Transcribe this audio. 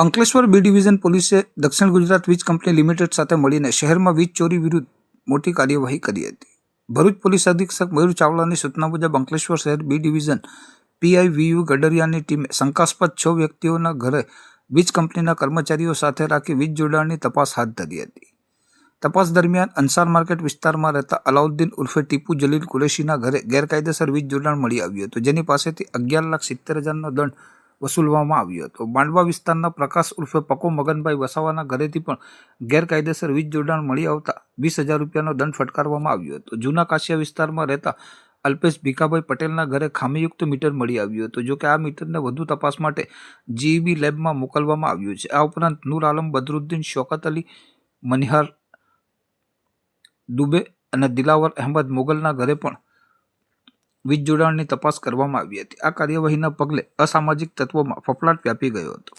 Ankleshwar B division પોલીસે દક્ષિણ ગુજરાત વીજ કંપની લિમિટેડ સાથે મળીને શહેરમાં વીજ ચોરી વિરુદ્ધ મોટી કાર્યવાહી કરી હતી. ભરૂચ પોલીસ અધિક્ષક મયુર ચાવલાની સૂચના મુજબ અંકલેશ્વર શહેર બી ડિવિઝન પીઆઈ વીયુ ગડરિયાની ટીમે શંકાસ્પદ છ વ્યક્તિઓના ઘરે વીજ કંપનીના કર્મચારીઓ સાથે રાખી વીજ જોડાણની તપાસ હાથ ધરી હતી. તપાસ દરમિયાન અંસાર માર્કેટ વિસ્તારમાં રહેતા અલાઉદ્દીન ઉર્ફે ટીપુ જલીલ કુરેશીના ઘરે ગેરકાયદેસર વીજ જોડાણ મળી આવ્યું હતું. જેની પાસેથી અગિયાર લાખ સિત્તેર હજારનો દંડ વસૂલવામાં આવ્યો હતો. માંડવા વિસ્તારના પ્રકાશ ઉર્ફે પકો મગનભાઈ વસાવાના ઘરેથી પણ ગેરકાયદેસર વીજ જોડાણ મળી આવતા વીસ હજાર રૂપિયાનો દંડ ફટકારવામાં આવ્યો હતો. જૂના કાશિયા વિસ્તારમાં રહેતા અલ્પેશ ભીખાભાઈ પટેલના ઘરે ખામીયુક્ત મીટર મળી આવ્યું હતું, જોકે આ મીટરને વધુ તપાસ માટે જીઈબી લેબમાં મોકલવામાં આવ્યું છે. આ ઉપરાંત નૂર આલમ, બદરુદ્દીન, શોકત અલી, મનિહાર દુબે અને દિલાવર અહેમદ મોગલના ઘરે પણ વીજ જોડાણની તપાસ કરવામાં આવી હતી. આ કાર્યવાહીના પગલે અસામાજિક તત્વોમાં ફફડાટ વ્યાપી ગયો હતો.